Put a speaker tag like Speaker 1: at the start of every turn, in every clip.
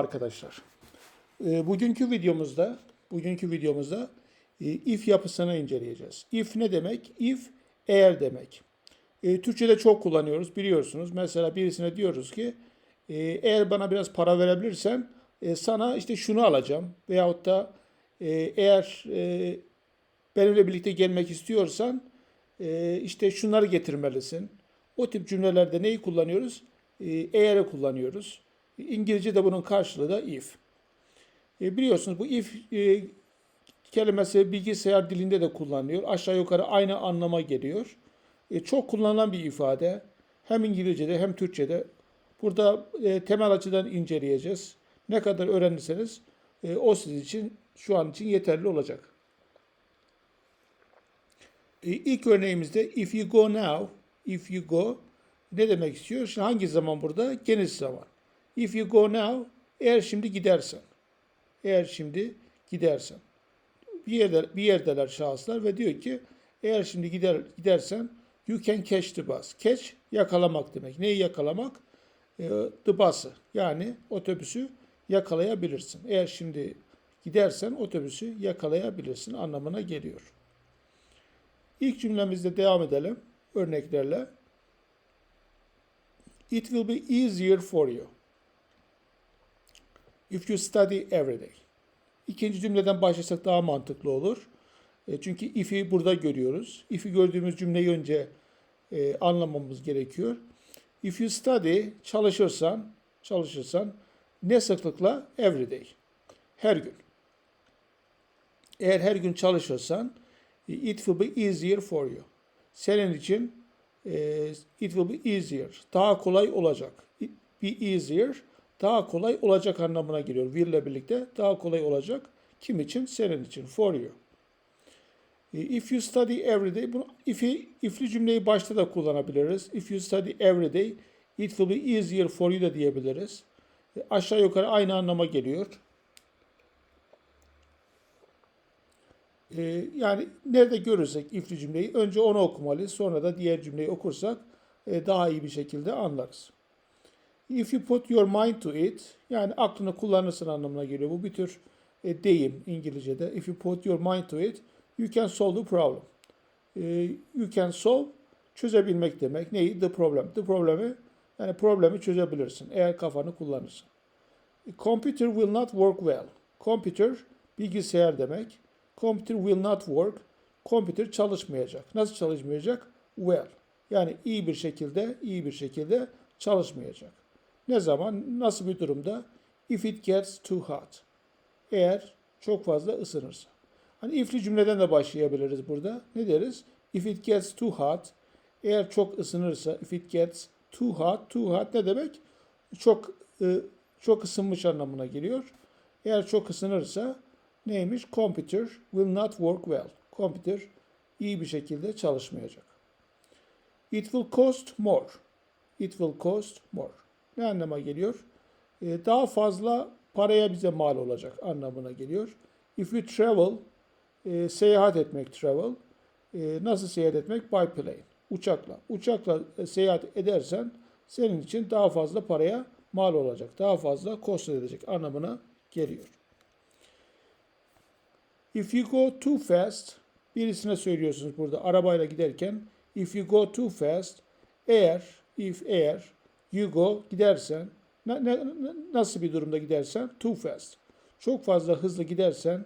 Speaker 1: arkadaşlar. E, Bugünkü videomuzda bugünkü videomuzda e, if yapısını inceleyeceğiz. If ne demek? If eğer demek. E, Türkçe'de çok kullanıyoruz biliyorsunuz. Mesela birisine diyoruz ki e, eğer bana biraz para verebilirsen sana işte şunu alacağım veyahut da eğer benimle birlikte gelmek istiyorsan işte şunları getirmelisin. O tip cümlelerde neyi kullanıyoruz? Eğer'i kullanıyoruz. İngilizce'de bunun karşılığı da if. E, biliyorsunuz bu if e, kelimesi bilgisayar dilinde de kullanılıyor. Aşağı yukarı aynı anlama geliyor. E, çok kullanılan bir ifade. Hem İngilizce'de hem Türkçe'de. Burada e, temel açıdan inceleyeceğiz. Ne kadar öğrenirseniz e, o sizin için şu an için yeterli olacak. E, ilk örneğimizde if you go now, if you go ne demek istiyor? Şimdi hangi zaman burada? Geniş zaman. If you go now, eğer şimdi gidersen. Eğer şimdi gidersen. Bir yerde bir yerdeler şahıslar ve diyor ki eğer şimdi gider gidersen you can catch the bus. Catch yakalamak demek. Neyi yakalamak? E, the bus'ı. Yani otobüsü yakalayabilirsin. Eğer şimdi gidersen otobüsü yakalayabilirsin anlamına geliyor. İlk cümlemizde devam edelim örneklerle. It will be easier for you if you study every day. İkinci cümleden başlasak daha mantıklı olur. E, çünkü if'i burada görüyoruz. If'i gördüğümüz cümleyi önce e, anlamamız gerekiyor. If you study, çalışırsan, çalışırsan ne sıklıkla? Every day. Her gün. Eğer her gün çalışırsan it will be easier for you. Senin için e, it will be easier. Daha kolay olacak. It be easier daha kolay olacak anlamına geliyor. Will ile birlikte daha kolay olacak. Kim için? Senin için. For you. E, If you study every day, bunu if'i, if'li cümleyi başta da kullanabiliriz. If you study every day, it will be easier for you da diyebiliriz. E, Aşağı yukarı aynı anlama geliyor. E, yani nerede görürsek if'li cümleyi önce onu okumalıyız. Sonra da diğer cümleyi okursak daha iyi bir şekilde anlarız. If you put your mind to it, yani aklını kullanırsın anlamına geliyor. Bu bir tür e, deyim İngilizce'de. If you put your mind to it, you can solve the problem. E, you can solve, çözebilmek demek. Neyi? The problem. The problemi, yani problemi çözebilirsin eğer kafanı kullanırsan. E, Computer will not work well. Computer, bilgisayar demek. Computer will not work. Computer çalışmayacak. Nasıl çalışmayacak? Well. Yani iyi bir şekilde, iyi bir şekilde çalışmayacak. Ne zaman, nasıl bir durumda? If it gets too hot. Eğer çok fazla ısınırsa. Hani if'li cümleden de başlayabiliriz burada. Ne deriz? If it gets too hot. Eğer çok ısınırsa, if it gets too hot, too hot ne demek? Çok çok ısınmış anlamına geliyor. Eğer çok ısınırsa neymiş? Computer will not work well. Computer iyi bir şekilde çalışmayacak. It will cost more. It will cost more. Ne anlama geliyor? Ee, daha fazla paraya bize mal olacak anlamına geliyor. If you travel, e, seyahat etmek travel. E, nasıl seyahat etmek? By plane. Uçakla. Uçakla e, seyahat edersen senin için daha fazla paraya mal olacak. Daha fazla cost edecek anlamına geliyor. If you go too fast, birisine söylüyorsunuz burada arabayla giderken. If you go too fast, eğer, if eğer, you go gidersen, ne, ne, nasıl bir durumda gidersen? Too fast. Çok fazla hızlı gidersen,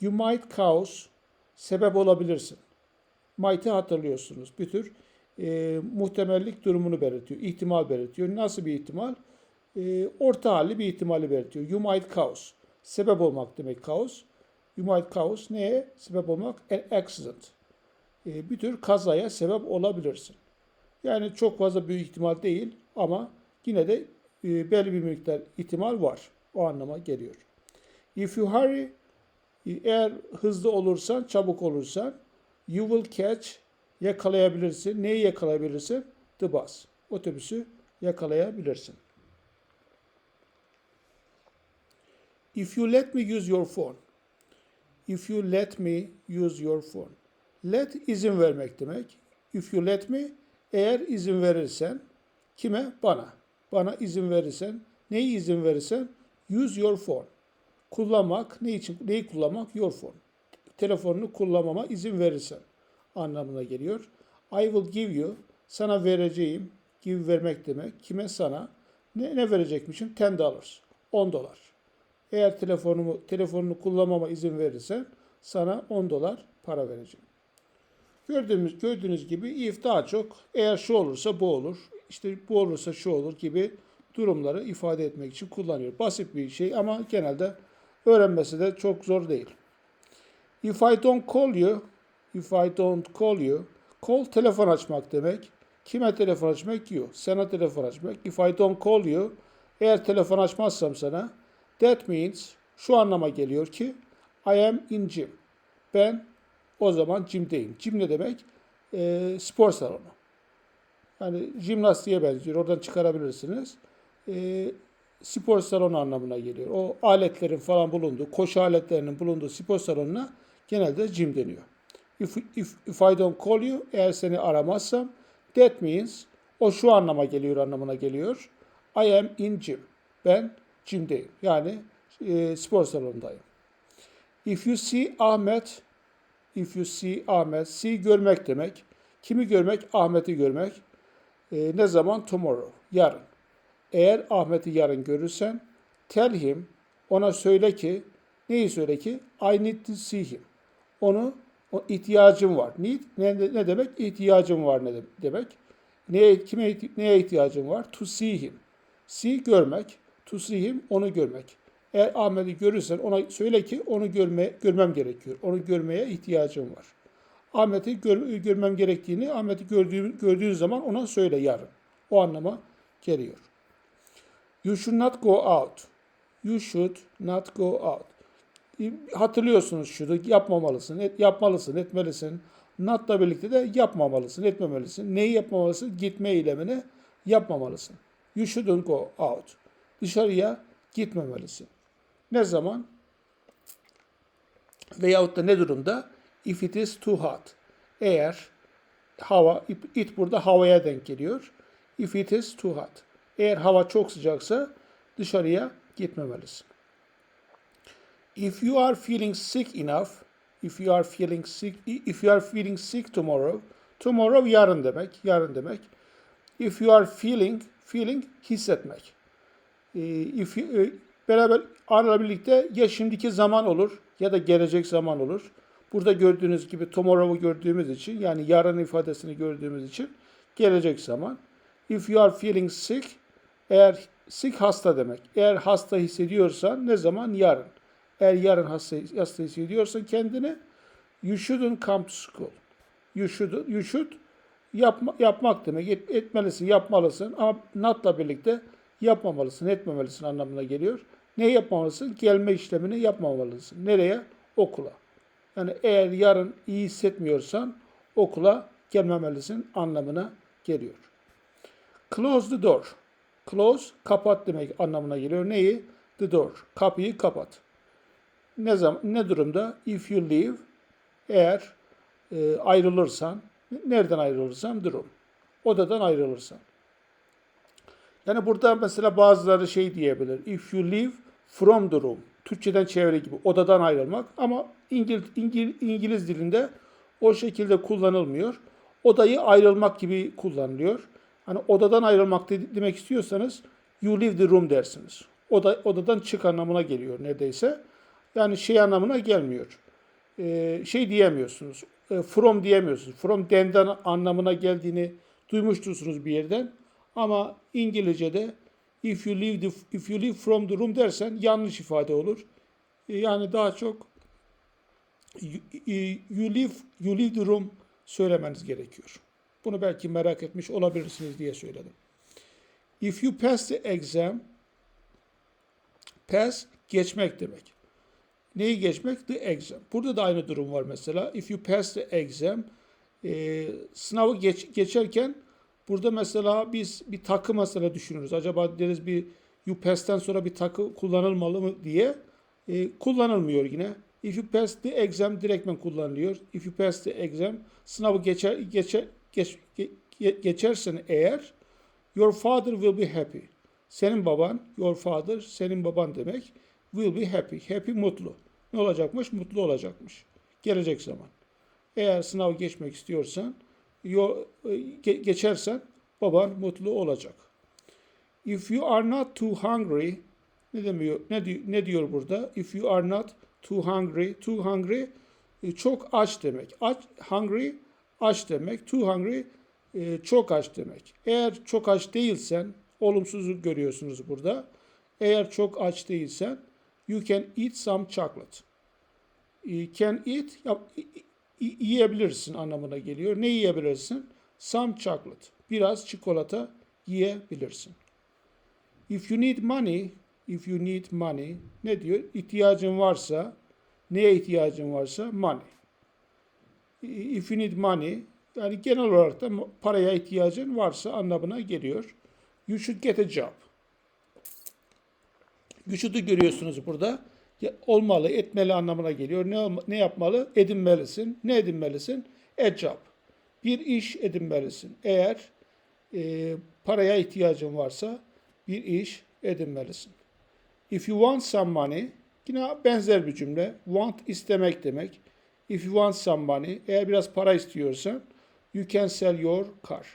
Speaker 1: you might cause, sebep olabilirsin. Might'ı hatırlıyorsunuz. Bir tür e, muhtemellik durumunu belirtiyor, ihtimal belirtiyor. Nasıl bir ihtimal? E, orta halli bir ihtimali belirtiyor. You might cause, sebep olmak demek cause. You might cause neye sebep olmak? An accident. E, bir tür kazaya sebep olabilirsin. Yani çok fazla büyük ihtimal değil ama yine de e, belli bir miktar ihtimal var. O anlama geliyor. If you hurry, e, eğer hızlı olursan, çabuk olursan, you will catch, yakalayabilirsin. Neyi yakalayabilirsin? The bus. Otobüsü yakalayabilirsin. If you let me use your phone. If you let me use your phone. Let izin vermek demek. If you let me eğer izin verirsen kime? Bana. Bana izin verirsen neyi izin verirsen Use your phone. Kullanmak, ne için, neyi kullanmak? Your phone. Telefonunu kullanmama izin verirsen anlamına geliyor. I will give you, sana vereceğim, give vermek demek. Kime? Sana. Ne, ne verecekmişim? 10 dollars. 10 dolar. Eğer telefonumu, telefonunu kullanmama izin verirsen sana 10 dolar para vereceğim. Gördüğümüz, gördüğünüz gibi if daha çok eğer şu olursa bu olur, işte bu olursa şu olur gibi durumları ifade etmek için kullanıyor. Basit bir şey ama genelde öğrenmesi de çok zor değil. If I don't call you, if I don't call you, call telefon açmak demek. Kime telefon açmak? You. Sana telefon açmak. If I don't call you, eğer telefon açmazsam sana, that means şu anlama geliyor ki I am in gym. Ben o zaman gym'deyim. Gym ne demek? Ee, spor salonu. Yani jimnastiğe benziyor. Oradan çıkarabilirsiniz. Ee, spor salonu anlamına geliyor. O aletlerin falan bulunduğu, koşu aletlerinin bulunduğu spor salonuna genelde gym deniyor. If, if, if I don't call you, eğer seni aramazsam, that means, o şu anlama geliyor anlamına geliyor. I am in gym. Ben gym'deyim. Yani e, spor salonundayım. If you see Ahmet, if you see Ahmet, see görmek demek. Kimi görmek? Ahmet'i görmek. E, ne zaman? Tomorrow. Yarın. Eğer Ahmet'i yarın görürsen, tell him, ona söyle ki, neyi söyle ki? I need to see him. Onu, o ihtiyacım var. Need, ne, ne demek? İhtiyacım var ne de- demek? Neye, kime, neye ihtiyacım var? To see him. See görmek, to see him onu görmek. Eğer Ahmet'i görürsen ona söyle ki onu görme, görmem gerekiyor. Onu görmeye ihtiyacım var. Ahmet'i gör, görmem gerektiğini Ahmet'i gördüğün, gördüğün zaman ona söyle yarın. O anlama geliyor. You should not go out. You should not go out. Hatırlıyorsunuz şunu yapmamalısın, et, yapmalısın, etmelisin. Not'la birlikte de yapmamalısın, etmemelisin. Neyi yapmamalısın? Gitme eylemini yapmamalısın. You shouldn't go out. Dışarıya gitmemelisin. Ne zaman? Veyahut da ne durumda? If it is too hot. Eğer hava, it burada havaya denk geliyor. If it is too hot. Eğer hava çok sıcaksa dışarıya gitmemelisin. If you are feeling sick enough, if you are feeling sick, if you are feeling sick tomorrow, tomorrow yarın demek, yarın demek. If you are feeling, feeling hissetmek. Ee, If you, e, beraber arla birlikte ya şimdiki zaman olur ya da gelecek zaman olur. Burada gördüğünüz gibi tomorrow'u gördüğümüz için yani yarın ifadesini gördüğümüz için gelecek zaman. If you are feeling sick, eğer sick hasta demek. Eğer hasta hissediyorsan ne zaman? Yarın. Eğer yarın hasta, hasta hissediyorsan kendini you shouldn't come to school. You should, you should yapma, yapmak demek. Et, etmelisin, yapmalısın ama not'la birlikte yapmamalısın, etmemelisin anlamına geliyor. Ne yapmamalısın? Gelme işlemini yapmamalısın. Nereye? Okula. Yani eğer yarın iyi hissetmiyorsan okula gelmemelisin anlamına geliyor. Close the door. Close, kapat demek anlamına geliyor. Neyi? The door. Kapıyı kapat. Ne zaman, ne durumda? If you leave, eğer e, ayrılırsan, nereden ayrılırsan? Room. Odadan ayrılırsan. Yani burada mesela bazıları şey diyebilir. If you leave from the room. Türkçeden çevre gibi odadan ayrılmak ama İngil, İngil, İngiliz dilinde o şekilde kullanılmıyor. Odayı ayrılmak gibi kullanılıyor. Hani odadan ayrılmak de- demek istiyorsanız you leave the room dersiniz. Oda, odadan çık anlamına geliyor neredeyse. Yani şey anlamına gelmiyor. Ee, şey diyemiyorsunuz. e, from diyemiyorsunuz. From den'den anlamına geldiğini duymuştursunuz bir yerden. Ama İngilizce'de if you leave the, if you leave from the room dersen yanlış ifade olur. E, Yani daha çok you, e, leave you leave the room söylemeniz gerekiyor. Bunu belki merak etmiş olabilirsiniz diye söyledim. If you pass the exam pass geçmek demek. Neyi geçmek? The exam. Burada da aynı durum var mesela. If you pass the exam e, sınavı geç, geçerken burada mesela biz bir takı mesela düşünürüz. Acaba deriz bir you pass'ten sonra bir takı kullanılmalı mı diye. E, kullanılmıyor yine. If you pass the exam direktmen kullanılıyor. If you pass the exam sınavı geçer, geçer, geç, ge- ge- geçersen eğer your father will be happy. Senin baban, your father, senin baban demek. Will be happy. Happy mutlu. Ne olacakmış? Mutlu olacakmış. Gelecek zaman. Eğer sınav geçmek istiyorsan, yo- e, ge- geçersen baban mutlu olacak. If you are not too hungry, ne demiyor? Ne, ne diyor burada? If you are not too hungry, too hungry e, çok aç demek. Aç, hungry aç demek. Too hungry e, çok aç demek. Eğer çok aç değilsen, olumsuzu görüyorsunuz burada. Eğer çok aç değilsen, you can eat some chocolate. E, Can eat, yiyebilirsin anlamına geliyor. Ne yiyebilirsin? Some chocolate. Biraz çikolata yiyebilirsin. If you need money, if you need money, ne diyor? İhtiyacın varsa, neye ihtiyacın varsa? Money. If you need money, yani genel olarak da paraya ihtiyacın varsa anlamına geliyor. You should get a job. You should'u görüyorsunuz burada. Olmalı, etmeli anlamına geliyor. Ne, ne yapmalı? Edinmelisin. Ne edinmelisin? A job. Bir iş edinmelisin. Eğer e, paraya ihtiyacın varsa bir iş edinmelisin. If you want some money, yine benzer bir cümle. Want istemek demek. If you want some money, eğer biraz para istiyorsan, you can sell your car.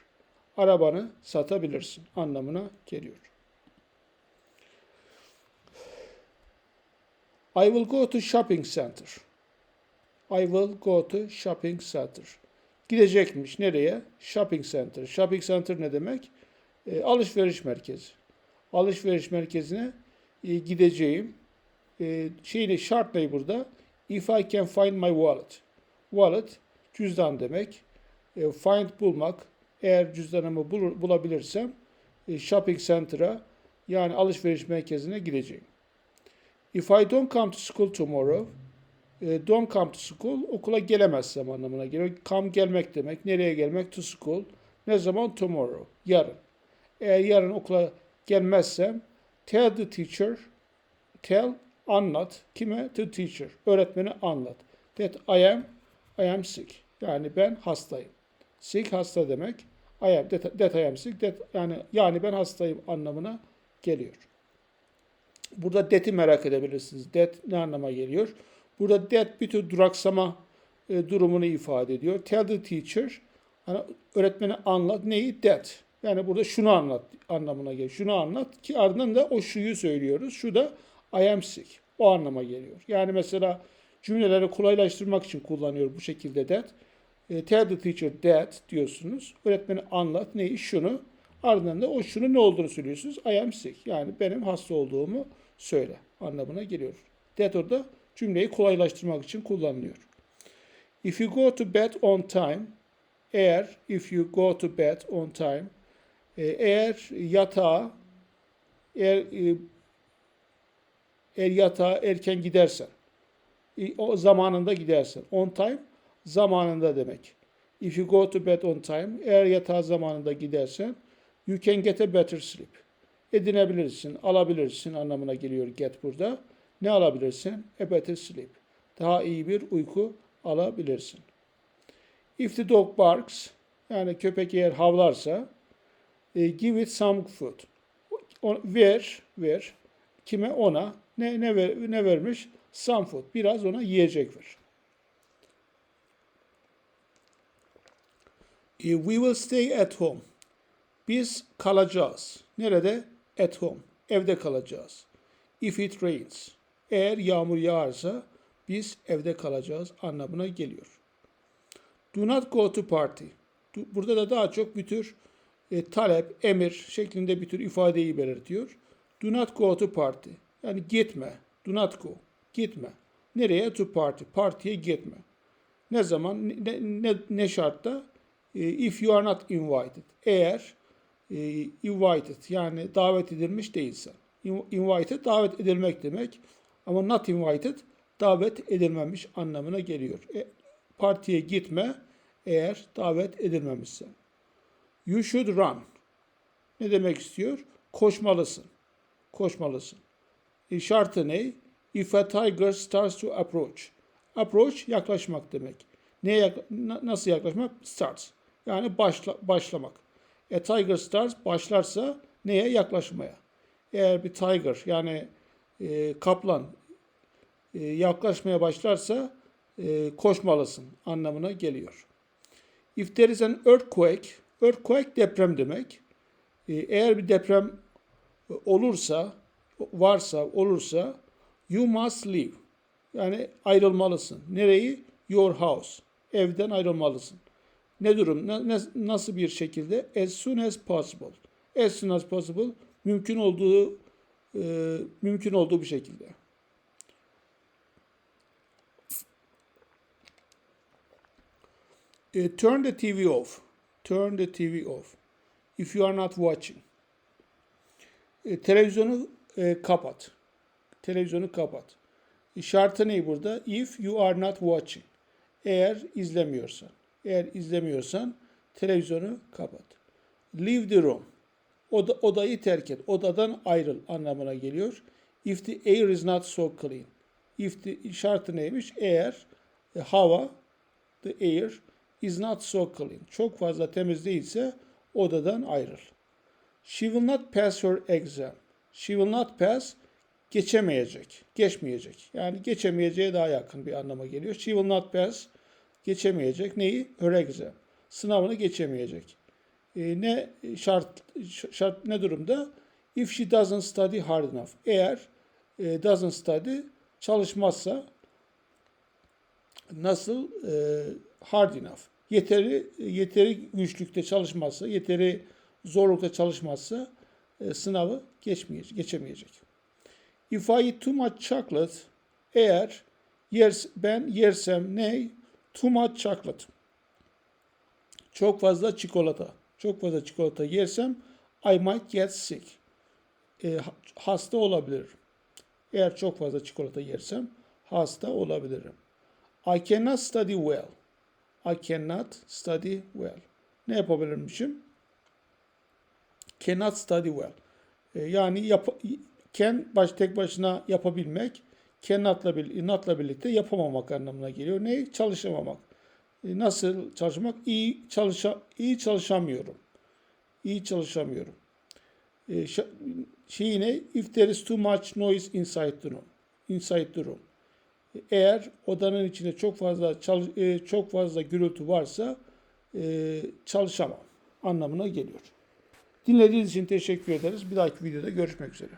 Speaker 1: Arabanı satabilirsin anlamına geliyor. I will go to shopping center. I will go to shopping center. Gidecekmiş nereye? Shopping center. Shopping center ne demek? E, alışveriş merkezi. Alışveriş merkezine e, gideceğim. E, şeyini şart ne burada? If I can find my wallet. Wallet cüzdan demek. E, find bulmak. Eğer cüzdanımı bulur, bulabilirsem e, shopping center'a yani alışveriş merkezine gideceğim. If I don't come to school tomorrow, e, don't come to school okula gelemezsem anlamına geliyor. Come gelmek demek. Nereye gelmek? To school. Ne zaman? Tomorrow. Yarın. Eğer yarın okula gelmezsem tell the teacher tell anlat. Kime? To teacher. Öğretmeni anlat. That I am I am sick. Yani ben hastayım. Sick hasta demek. I am that, that I am sick. That, yani yani ben hastayım anlamına geliyor. Burada that'i merak edebilirsiniz. That ne anlama geliyor? Burada that bir tür duraksama e, durumunu ifade ediyor. Tell the teacher hani öğretmeni anlat neyi? That. Yani burada şunu anlat anlamına geliyor. Şunu anlat ki ardından da o şuyu söylüyoruz. Şu da I am sick. O anlama geliyor. Yani mesela cümleleri kolaylaştırmak için kullanıyor bu şekilde that. E, tell the teacher that diyorsunuz. Öğretmeni anlat neyi? Şunu. Ardından da o şunu ne olduğunu söylüyorsunuz. I am sick. Yani benim hasta olduğumu söyle anlamına geliyor. That orada cümleyi kolaylaştırmak için kullanılıyor. If you go to bed on time, eğer if you go to bed on time, eğer yatağa eğer e, eğer yatağa erken gidersen, e, o zamanında gidersen, on time zamanında demek. If you go to bed on time, eğer yatağa zamanında gidersen, you can get a better sleep. Edinebilirsin, alabilirsin anlamına geliyor get burada. Ne alabilirsin? A better sleep. Daha iyi bir uyku alabilirsin. If the dog barks, yani köpek eğer havlarsa, e, give it some food. O- ver, ver. Kime? Ona. Ne, ne, ver, ne vermiş? Some food. Biraz ona yiyecek ver. E, We will stay at home. Biz kalacağız. Nerede? At home. Evde kalacağız. If it rains. Eğer yağmur yağarsa biz evde kalacağız anlamına geliyor. Do not go to party. Burada da daha çok bir tür e, talep, emir şeklinde bir tür ifadeyi belirtiyor. Do not go to party. Yani gitme. Do not go. Gitme. Nereye? To party. Partiye gitme. Ne zaman? Ne, ne, ne şartta? E, If you are not invited. Eğer e, invited yani davet edilmiş değilsen. In- Invited davet edilmek demek ama not invited davet edilmemiş anlamına geliyor. E, partiye gitme eğer davet edilmemişsen. You should run. Ne demek istiyor? Koşmalısın. Koşmalısın. E, şartı ne? If a tiger starts to approach. Approach yaklaşmak demek. Neye yak- na- nasıl yaklaşmak? Starts. Yani başla, başlamak. A tiger starts başlarsa neye yaklaşmaya? Eğer bir tiger yani e, kaplan e, yaklaşmaya başlarsa e, koşmalısın anlamına geliyor. If there is an earthquake, earthquake deprem demek. E, eğer bir deprem olursa, varsa, olursa you must leave. Yani ayrılmalısın. Nereyi? Your house. Evden ayrılmalısın. Ne durum? Ne- nasıl bir şekilde? As soon as possible. As soon as possible. Mümkün olduğu e, mümkün olduğu bir şekilde. E, turn the TV off. Turn the TV off. If you are not watching. E, televizyonu e, kapat. Televizyonu kapat. E, şartı ne burada? If you are not watching. Eğer izlemiyorsan. Eğer izlemiyorsan televizyonu kapat. Leave the room. Oda, odayı terk et. Odadan ayrıl anlamına geliyor. If the air is not so clean. If the şartı neymiş? Eğer e, hava the air is not so clean. Çok fazla temiz değilse odadan ayrıl. She will not pass her exam. She will not pass geçemeyecek, geçmeyecek. Yani geçemeyeceğe daha yakın bir anlama geliyor. She will not pass geçemeyecek. Neyi? Her exam. Sınavını geçemeyecek. E, ne şart şart ne durumda? If she doesn't study hard enough. Eğer e, doesn't study çalışmazsa nasıl e, hard enough yeteri yeteri güçlükte çalışmazsa yeteri zorlukta çalışmazsa e, sınavı geçmeyecek geçemeyecek. If I eat too much chocolate eğer yers, ben yersem ne too much chocolate çok fazla çikolata çok fazla çikolata yersem I might get sick E, ha- hasta olabilirim. Eğer çok fazla çikolata yersem hasta olabilirim. I cannot study well. I cannot study well. Ne yapabilirmişim? Cannot study well. E, yani yap, can baş tek başına yapabilmek, cannot'la not'la birlikte yapamamak anlamına geliyor. Ne? Çalışamamak. E, nasıl çalışmak? İyi çalışa, iyi çalışamıyorum. İyi çalışamıyorum. E, şa- şey ne? If there is too much noise inside the room. Inside the room. Eğer odanın içinde çok fazla e, çok fazla gürültü varsa e, çalışamam anlamına geliyor. Dinlediğiniz için teşekkür ederiz. Bir dahaki videoda görüşmek üzere.